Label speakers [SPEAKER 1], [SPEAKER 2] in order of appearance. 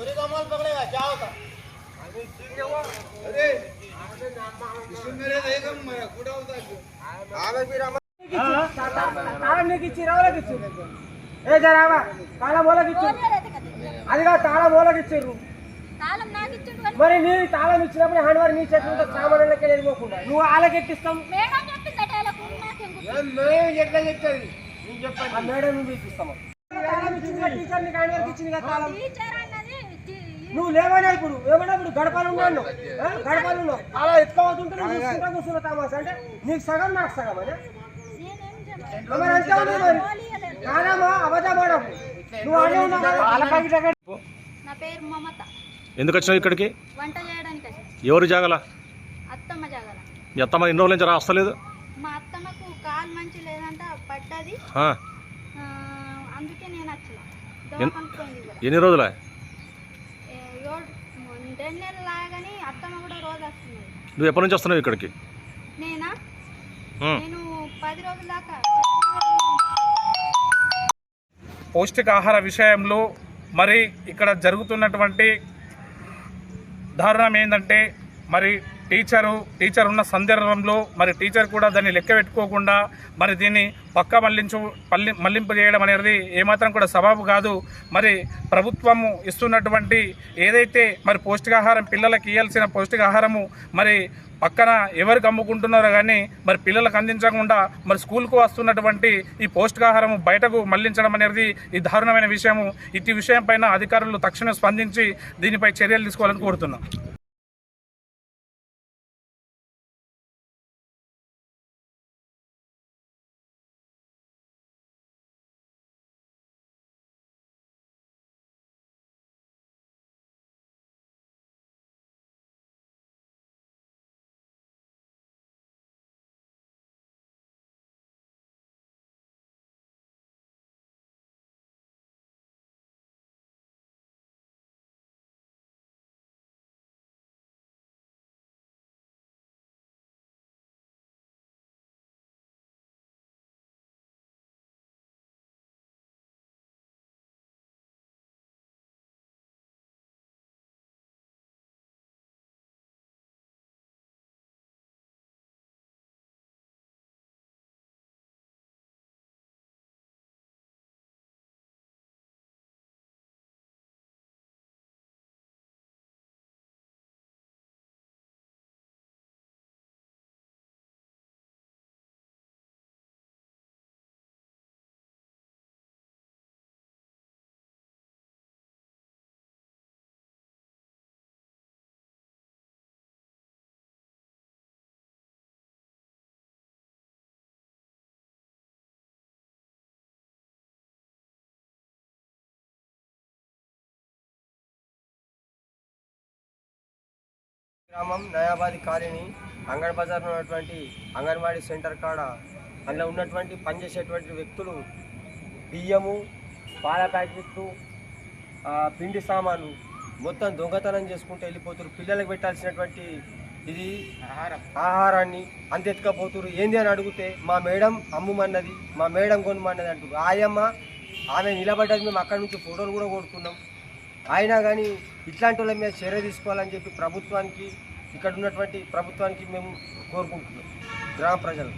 [SPEAKER 1] चोरी का माल पकड़ेगा क्या होता
[SPEAKER 2] अरे इसमें मेरे देखम कुड़ा होता है आवे फिर हम
[SPEAKER 3] తాళం నీకు ఇచ్చి రావాలకి ఇచ్చి ఏ జరావా తాళం ఓలకి ఇచ్చి అదిగా తాళం ఓలకి ఇచ్చిర్రు
[SPEAKER 4] తాళం నాకు ఇచ్చిండు కానీ
[SPEAKER 3] మరి నీ తాళం ఇచ్చినప్పుడు హ్యాండ్ వారి నీ చేతులతో సామాన్లకి వెళ్ళిపోకుండా నువ్వు వాళ్ళకి ఎక్కిస్తాం
[SPEAKER 4] మేడం చెప్పిందట వాళ్ళకు నాకేం గుర్తు.
[SPEAKER 2] मैं ఎట్లా చెప్తాది నేను చెప్పాను
[SPEAKER 3] ఆ మేడం నువ్వు ఇప్పిస్తాము తాళం ఇచ్చింది కదా టీచర్ నీకు హ్యాండ్ వారికి ఇచ్చింది కదా తాళం
[SPEAKER 4] టీచర్ అన్నది టీ-
[SPEAKER 3] నువ్వు లేవనా ఇప్పుడు ఏమన్నా ఇప్పుడు గడపలు ఉన్నాను గడపలు ఉన్నావు అలా ఎత్తుకోవద్దుంటే నువ్వు చూసుకుంటా కూర్చున్న తమాస అంటే నీకు సగం నాకు సగం అనే?
[SPEAKER 4] నేనేం చెప్పను.
[SPEAKER 3] మరి? అంతే ఉంది మరి
[SPEAKER 4] పోనీయలేదు.
[SPEAKER 3] కాదమ్మా అబద్ధం ఆడకు నువ్వు అడే ఉన్నావు. కదా, వాళ్ళ ప్యాకెట్ ఎక్కడ?
[SPEAKER 4] నా పేరు మమత.
[SPEAKER 5] ఎందుకు వచ్చినావు ఇక్కడికి?
[SPEAKER 4] వంట చేయడానికి వచ్చాను.
[SPEAKER 5] ఎవరు జాగల?
[SPEAKER 4] అత్తమ్మ జాగల.
[SPEAKER 5] మీ అత్తమ్మ ఎన్ని రోజుల నుంచి రాస్తలేదు
[SPEAKER 4] మా అత్తమ్మకు కాలు మంచి లేదంట పడ్డది. అందుకే నేను వచ్చిన.
[SPEAKER 5] ఎన్ని రోజులే?
[SPEAKER 4] రెండు నెలలు లాగాని అత్తమ్మ కూడా రోజు వస్తున్నది
[SPEAKER 5] నువ్వు ఎప్పటి నుంచి వస్తున్నావు ఇక్కడికి?
[SPEAKER 4] నేనా?
[SPEAKER 5] ఉం.
[SPEAKER 4] నేను పది రోజుల దాకా
[SPEAKER 6] పౌష్టికాహార విషయంలో మరి ఇక్కడ జరుగుతున్నటువంటి దారుణం ఏంటంటే మరి టీచరు టీచర్ ఉన్న సందర్భంలో మరి టీచర్ కూడా దాన్ని లెక్క పెట్టుకోకుండా మరి దీన్ని పక్క మళ్ళించు పల్లి మళ్ళింపు చేయడం అనేది ఏమాత్రం కూడా సబాబు కాదు. మరి ప్రభుత్వము ఇస్తున్నటువంటి ఏదైతే మరి పౌష్టికాహారం పిల్లలకి ఇవ్వాల్సిన పౌష్టికాహారము మరి పక్కన ఎవరికి అమ్ముకుంటున్నారో కానీ మరి పిల్లలకు అందించకుండా మరి స్కూల్కు వస్తున్నటువంటి ఈ పౌష్టికాహారము బయటకు మళ్ళించడం అనేది ఈ దారుణమైన విషయము. ఇటు విషయం పైన అధికారులు తక్షణం స్పందించి దీనిపై చర్యలు తీసుకోవాలని కోరుతున్నాం.
[SPEAKER 7] గ్రామం నయాబాది కాలనీ అంగన్ బజార్లో ఉన్నటువంటి అంగన్వాడీ సెంటర్ కాడ అందులో ఉన్నటువంటి పనిచేసేటువంటి వ్యక్తులు బియ్యము పాల ప్యాకెట్లు పిండి సామాను మొత్తం దొంగతనం చేసుకుంటూ వెళ్ళిపోతున్నారు పిల్లలకు పెట్టాల్సినటువంటి ఇది ఆహారాన్ని అంత ఎత్తుకపోతున్నారు ఏంది అని అడిగితే మా మేడం అమ్ముమన్నది మా మేడం కొనుమన్నది అంటారు ఆయమ్మ ఆమె నిలబడ్డది మేము అక్కడి నుంచి ఫోటోలు కూడా కొడుకున్నాం అయినా కానీ ఇట్లాంటి వాళ్ళ మీద చర్య తీసుకోవాలని చెప్పి ప్రభుత్వానికి ఇక్కడ ఉన్నటువంటి ప్రభుత్వానికి మేము కోరుకుంటున్నాం. గ్రామ ప్రజలు